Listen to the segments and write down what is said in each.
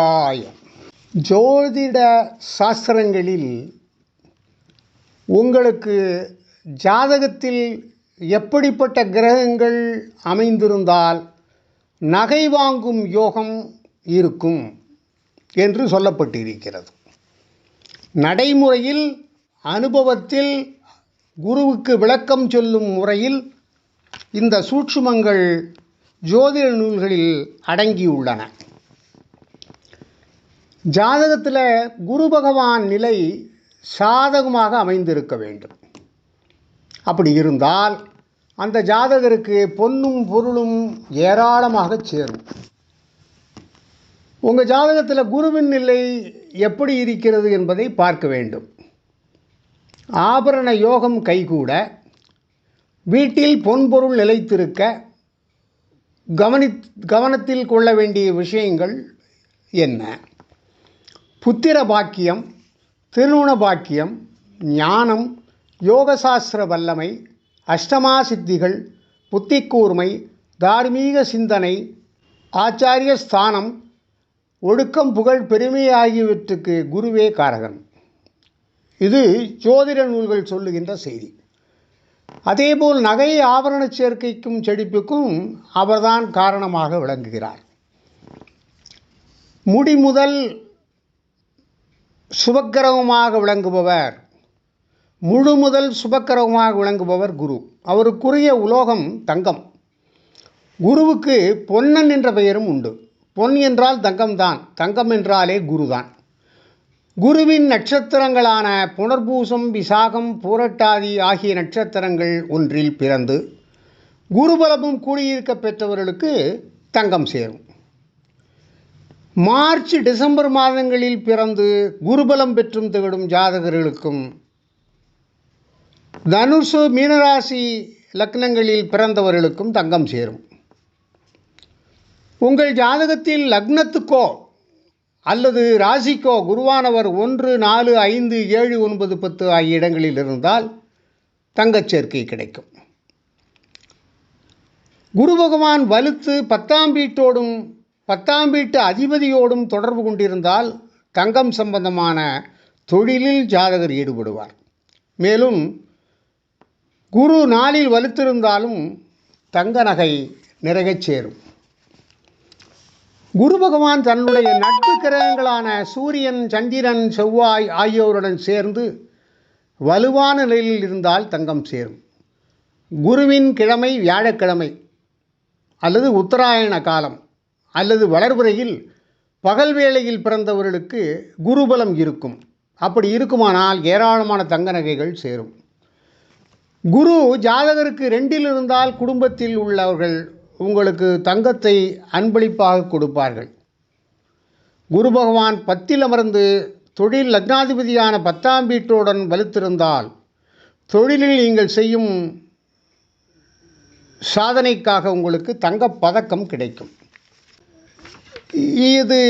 ஆயம். ஜோதிட சாஸ்திரங்களில் உங்களுக்கு ஜாதகத்தில் எப்படிப்பட்ட கிரகங்கள் அமைந்திருந்தால் நகை வாங்கும் யோகம் இருக்கும் என்று சொல்லப்பட்டிருக்கிறது. நடைமுறையில் அனுபவத்தில் குருவுக்கு விளக்கம் சொல்லும் முறையில் இந்த சூட்சுமங்கள் ஜோதிட நூல்களில் அடங்கியுள்ளன. ஜாதகத்தில் குரு பகவான் நிலை சாதகமாக அமைந்திருக்க வேண்டும். அப்படி இருந்தால் அந்த ஜாதகருக்கு பொன்னும் பொருளும் ஏராளமாக சேரும். உங்கள் ஜாதகத்தில் குருவின் நிலை எப்படி இருக்கிறது என்பதை பார்க்க வேண்டும். ஆபரண யோகம் கைகூட வீட்டில் பொன்பொருள் நிலைத்திருக்க கவனி கவனத்தில் கொள்ள வேண்டிய விஷயங்கள் என்ன? புத்திர பாக்கியம் திருமண பாக்கியம் ஞானம் யோகசாஸ்திர வல்லமை அஷ்டமா சித்திகள் புத்தி கூர்மை தார்மீக சிந்தனை ஆச்சாரிய ஸ்தானம் ஒடுக்கம் புகழ் பெருமை ஆகியவற்றுக்கு குருவே காரகன். இது ஜோதிட நூல்கள் சொல்லுகின்ற செய்தி. அதேபோல் நகை ஆபரண சேர்க்கைக்கும் செழிப்புக்கும் அவர்தான் காரணமாக விளங்குகிறார். முடி முதல் சுபக்கிரகமாக விளங்குபவர். முழு முதல் சுபக்கிரகமாக விளங்குபவர் குரு. அவருக்குரிய உலோகம் தங்கம். குருவுக்கு பொன்னன் என்ற பெயரும் உண்டு. பொன் என்றால் தங்கம்தான். தங்கம் என்றாலே குருதான். குருவின் நட்சத்திரங்களான புனர்பூசம் விசாகம் பூரட்டாதி ஆகிய நட்சத்திரங்கள் ஒன்றில் பிறந்து குருபலமும் கூடியிருக்க பெற்றவர்களுக்கு தங்கம் சேரும். மார்ச் டிசம்பர் மாதங்களில் பிறந்து குருபலம் பெற்றும் திகழும் ஜாதகர்களுக்கும் தனுசு மீனராசி லக்னங்களில் பிறந்தவர்களுக்கும் தங்கம் சேரும். உங்கள் ஜாதகத்தில் லக்னத்துக்கோ அல்லது ராசிக்கோ குருவானவர் ஒன்று நாலு ஐந்து ஏழு ஒன்பது பத்து ஆகிய இடங்களில் இருந்தால் தங்கச் சேர்க்கை கிடைக்கும். குரு பகவான் வலுத்து பத்தாம் வீட்டோடும் பத்தாம் வீட்டு அதிபதியோடும் தொடர்பு கொண்டிருந்தால் தங்கம் சம்பந்தமான தொழிலில் ஜாதகர் ஈடுபடுவார். மேலும் குரு நாளில் வலுத்திருந்தாலும் தங்க நகை நிறையச் சேரும். குரு பகவான் தன்னுடைய நட்பு கிரகங்களான சூரியன் சந்திரன் செவ்வாய் ஆகியோருடன் சேர்ந்து வலுவான நிலையில் இருந்தால் தங்கம் சேரும். குருவின் கிழமை வியாழக்கிழமை அல்லது உத்தராயண காலம். அல்லது வளர்புறையில் பகல் வேளையில் பிறந்தவர்களுக்கு குருபலம் இருக்கும். அப்படி இருக்குமானால் ஏராளமான தங்க நகைகள் சேரும். குரு ஜாதகருக்கு ரெண்டில் இருந்தால் குடும்பத்தில் உள்ளவர்கள் உங்களுக்கு தங்கத்தை அன்பளிப்பாக கொடுப்பார்கள். குரு பகவான் பத்தில் அமர்ந்து தொழில் லக்னாதிபதியான பத்தாம் வீட்டுடன் வலுத்திருந்தால் தொழிலில் நீங்கள் செய்யும் சாதனைக்காக உங்களுக்கு தங்கப் பதக்கம் கிடைக்கும். இது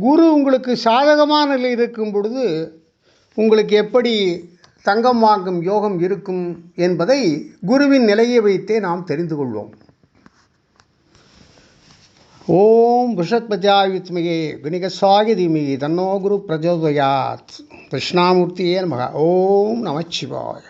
குரு உங்களுக்கு சாதகமான நிலை இருக்கும் பொழுது உங்களுக்கு எப்படி தங்கம் வாங்கும் யோகம் இருக்கும் என்பதை குருவின் நிலையை வைத்தே நாம் தெரிந்து கொள்வோம். ஓம் விஷத்பஜாய வித்மிகே குணிகசாகி தீமிகி தன்னோ குரு பிரஜோதயாத். கிருஷ்ணாமூர்த்தியே நமக. ஓம் நமச்சிவாய